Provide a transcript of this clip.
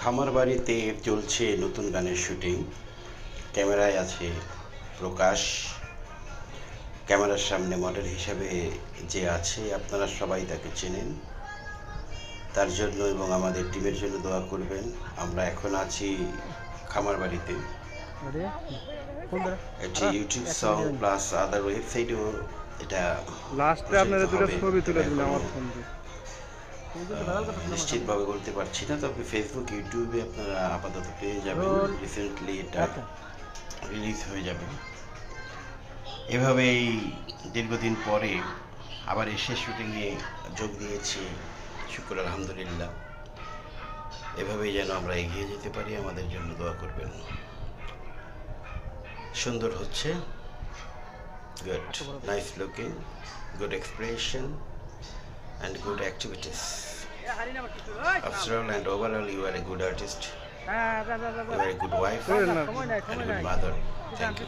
খামার বাড়িতে চলছে নতুন গানের শুটিং। ক্যামেরায় আছে প্রকাশ। ক্যামেরার সামনে মডেল হিসাবে যে আছে আপনারা সবাই তাকে চেনেন। তার জন্য এবং আমাদের টিমের জন্য দোয়া করবেন। আমরা এখন আছি খামার বাড়িতে এটি ইউটিউব সং প্লাস আদার ওয়েবসাইটেও এটা লাস্টে আপনারা দুটো ছবি তুলে দিন আমার ফোন দিয়ে নিশ্চিতভাবে বলতে পারছি না তবে ফেসবুক ইউটিউবে আপনারা আপাতত পেয়ে যাবেন। রিসেন্টলি এটা আচ্ছা। রিলিজ হয়ে যাবে। এভাবেই দীর্ঘদিন পরে আবার এসে শুটিংয়ে যোগ দিয়েছি। শুক্র আলহামদুলিল্লাহ। এভাবেই যেন আমরা এগিয়ে যেতে পারি আমাদের জন্য দোয়া করবেন। সুন্দর হচ্ছে। Good nice looking good expression and good activities. After all and overall, you are a good artist, you are a good wife, and a good mother. Thank you.